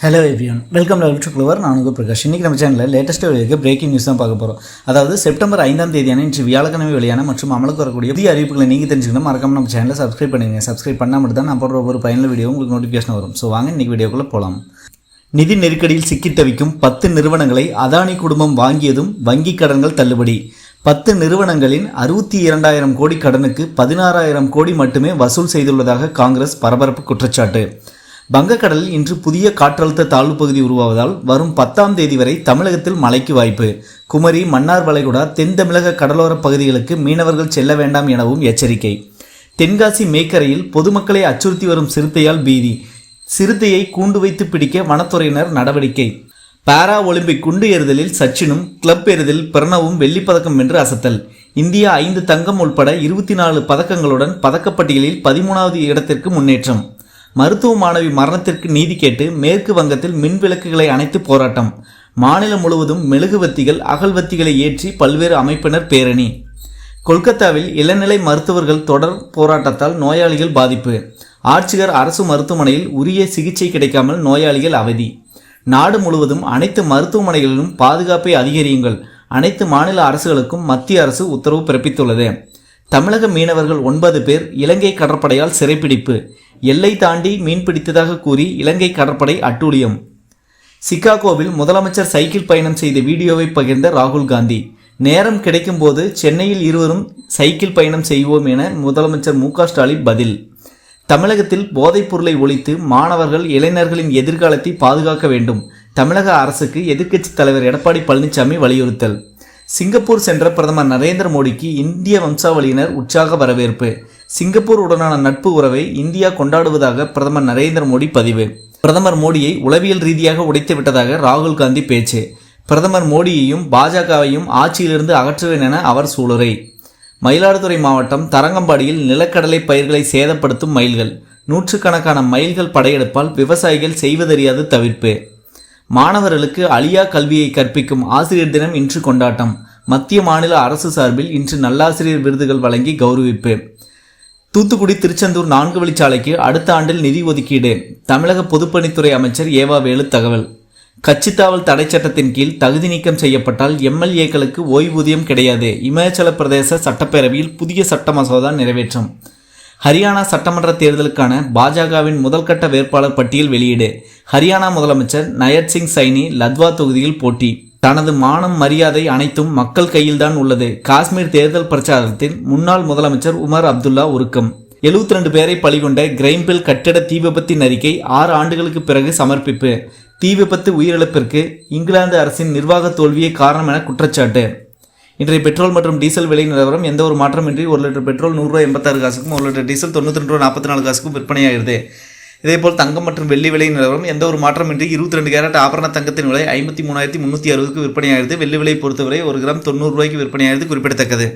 Hello everyone welcome level to clover நான் உங்கள் பிரகாஷ். இன்றைக்கி நம்ம சேனலில் லேட்டஸ்ட்டு வெளியாக பிரேக்கிங் நியூஸ் தான் பார்க்க போகிறோம் அதாவது செப்டம்பர் ஐந்தாம் தேதியான இன்று வியாழக்கிழமை வெளியான மற்றும் அமலுக்கு வரக்கூடிய புதிய அறிவிப்புகளை நீங்கள் தெரிஞ்சுக்கணும். மறக்காம நம்ம சேனலை சப்ஸ்கிரைப் பண்ணுங்கள் சப்ஸ்கிரைப் பண்ணால் மட்டும் தான் நான் போடுற ஒரு பயனுள்ள வீடியோ உங்களுக்கு நோட்டிஃபிகேஷன் வரும். ஸோ வாங்க இன்றைக்கி வீடியோக்குள்ளே போகலாம் நிதி நெருக்கடியில் சிக்கித் தவிக்கும் பத்து நிறுவனங்களை அதானி குடும்பம் வாங்கியதும் வங்கி கடன்கள் தள்ளுபடி. பத்து நிறுவனங்களின் அறுபத்தி இரண்டாயிரம் கோடி கடனுக்கு பதினாறாயிரம் கோடி மட்டுமே வசூல் செய்துள்ளதாக காங்கிரஸ் பரபரப்பு குற்றச்சாட்டு. வங்கக்கடலில் இன்று புதிய காற்றழுத்த தாழ்வு பகுதி உருவாவதால் வரும் பத்தாம் தேதி வரை தமிழகத்தில் மழைக்கு வாய்ப்பு. குமரி மன்னார் வளைகுடா தென் தமிழக கடலோரப் பகுதிகளுக்கு மீனவர்கள் செல்ல வேண்டாம் எனவும் எச்சரிக்கை. தென்காசி மேக்கரையில் பொதுமக்களை அச்சுறுத்தி வரும் சிறுத்தையால் பீதி. சிறுத்தையை கூண்டு வைத்து பிடிக்க வனத்துறையினர் நடவடிக்கை. பாரா ஒலிம்பிக் குண்டு எறிதலில் சச்சினும் கிளப் எறிதலில் பிரணவும் வெள்ளிப்பதக்கம் வென்று அசத்தல். இந்தியா ஐந்து தங்கம் உள்பட இருபத்தி நாலு பதக்கங்களுடன் பதக்கப்பட்டியலில் பதிமூணாவது இடத்திற்கு முன்னேற்றம். மருத்துவ மாணவி மரணத்திற்கு நீதி கேட்டு மேற்கு வங்கத்தில் மின் விளக்குகளை அணைத்து போராட்டம். மாநிலம் முழுவதும் மெழுகுவத்திகள் அகல்வத்திகளை ஏற்றி பல்வேறு அமைப்பினர் பேரணி. கொல்கத்தாவில் இளநிலை மருத்துவர்கள் தொடர் போராட்டத்தால் நோயாளிகள் பாதிப்பு. ஆட்சியர் அரசு மருத்துவமனையில் உரிய சிகிச்சை கிடைக்காமல் நோயாளிகள் அவதி. நாடு முழுவதும் அனைத்து மருத்துவமனைகளிலும் பாதுகாப்பை அதிகரியுங்கள். அனைத்து மாநில அரசுகளுக்கும் மத்திய அரசு உத்தரவு பிறப்பித்துள்ளது. தமிழக மீனவர்கள் ஒன்பது பேர் இலங்கை கடற்படையால் சிறைப்பிடிப்பு. எல்லை தாண்டி மீன் பிடித்ததாக கூறி இலங்கை கடற்படை அட்டூழியம். சிகாகோவில் முதலமைச்சர் சைக்கிள் பயணம் செய்த வீடியோவை பகிர்ந்த ராகுல் காந்தி நேரம் கிடைக்கும்போது சென்னையில் இருவரும் சைக்கிள் பயணம் செய்வோம் என முதலமைச்சர் மு ஸ்டாலின் பதில். தமிழகத்தில் போதைப் பொருளை ஒழித்து மாணவர்கள் இளைஞர்களின் எதிர்காலத்தை பாதுகாக்க வேண்டும் தமிழக அரசுக்கு எதிர்க்கட்சித் தலைவர் எடப்பாடி பழனிசாமி வலியுறுத்தல். சிங்கப்பூர் சென்ற பிரதமர் நரேந்திர மோடிக்கு இந்திய வம்சாவளியினர் உற்சாக வரவேற்பு. சிங்கப்பூர் உடனான நட்பு உறவை இந்தியா கொண்டாடுவதாக பிரதமர் நரேந்திர மோடி பதிவு. பிரதமர் மோடியை உளவியல் ரீதியாக உடைத்து விட்டதாக ராகுல் காந்தி பேச்சு. பிரதமர் மோடியையும் பாஜகவையும் ஆட்சியிலிருந்து அகற்றுவேன் என அவர் சூளுரை. மயிலாடுதுறை மாவட்டம் தரங்கம்பாடியில் நிலக்கடலை பயிர்களை சேதப்படுத்தும் மயில்கள். நூற்றுக்கணக்கான மயில்கள் படையெடுப்பால் விவசாயிகள் செய்வதறியாது தவிர்ப்பு. மாணவர்களுக்கு அழியா கல்வியை கற்பிக்கும் ஆசிரியர் தினம் இன்று கொண்டாட்டம். மத்திய மாநில அரசு சார்பில் இன்று நல்லாசிரியர் விருதுகள் வழங்கி கௌரவிப்பு. தூத்துக்குடி திருச்செந்தூர் நான்கு வழிச்சாலைக்கு அடுத்த ஆண்டில் நிதி ஒதுக்கீடு. தமிழக பொதுப்பணித்துறை அமைச்சர் ஏவா வேலு தகவல். கட்சித்தாவல் தடை சட்டத்தின் கீழ் தகுதி நீக்கம் செய்யப்பட்டால் எம்எல்ஏக்களுக்கு ஓய்வூதியம் கிடையாது. இமாச்சல பிரதேச சட்டப்பேரவையில் புதிய சட்ட மசோதா நிறைவேற்றம். ஹரியானா சட்டமன்ற தேர்தலுக்கான பாஜகவின் முதல்கட்ட வேட்பாளர் பட்டியல் வெளியீடு. ஹரியானா முதலமைச்சர் நயத் சிங் சைனி லத்வா தொகுதியில் போட்டி. தனது மானம் மரியாதை அனைத்தும் மக்கள் கையில்தான் உள்ளது. காஷ்மீர் தேர்தல் பிரச்சாரத்தில் முன்னாள் முதலமைச்சர் உமர் அப்துல்லா உருக்கம். எழுபத்தி ரெண்டு பேரை பலிகொண்ட கிரைம்பில் கட்டிட தீ விபத்தின் அறிக்கை ஆறு ஆண்டுகளுக்கு பிறகு சமர்ப்பிப்பு. தீ விபத்து உயிரிழப்பிற்கு இங்கிலாந்து அரசின் நிர்வாக தோல்வியே காரணம் என குற்றச்சாட்டு. இன்றைய பெட்ரோல் மற்றும் டீசல் விலை நிலவரம் எந்த ஒரு மாற்றமின்றி ஒரு லிட்டர் பெட்ரோல் நூறுரூவா எண்பத்தாறு காசுக்கும் ஒரு லிட்டர் டீசல் தொண்ணூற்றி ரெண்டு ரூபா நாற்பத்தி நாலு காசுக்கும் விற்பனையாகிறது. இதேபோல் தங்கம் மற்றும் வெள்ளி விலை நிலவரம் எந்த ஒரு மாற்றமின்றி இருபத்தி ரெண்டு கேரட் ஆபரண தங்கத்தின் விலை ஐம்பத்தி மூணாயிரத்தி முன்னூற்றி அறுபதுக்கு விற்பனையாகிறது. வெள்ளி விலை பொறுத்தவரை ஒரு கிராம் தொண்ணூறு ரூபாய்க்கு விற்பனையாகிறது குறிப்பிடத்தக்கது.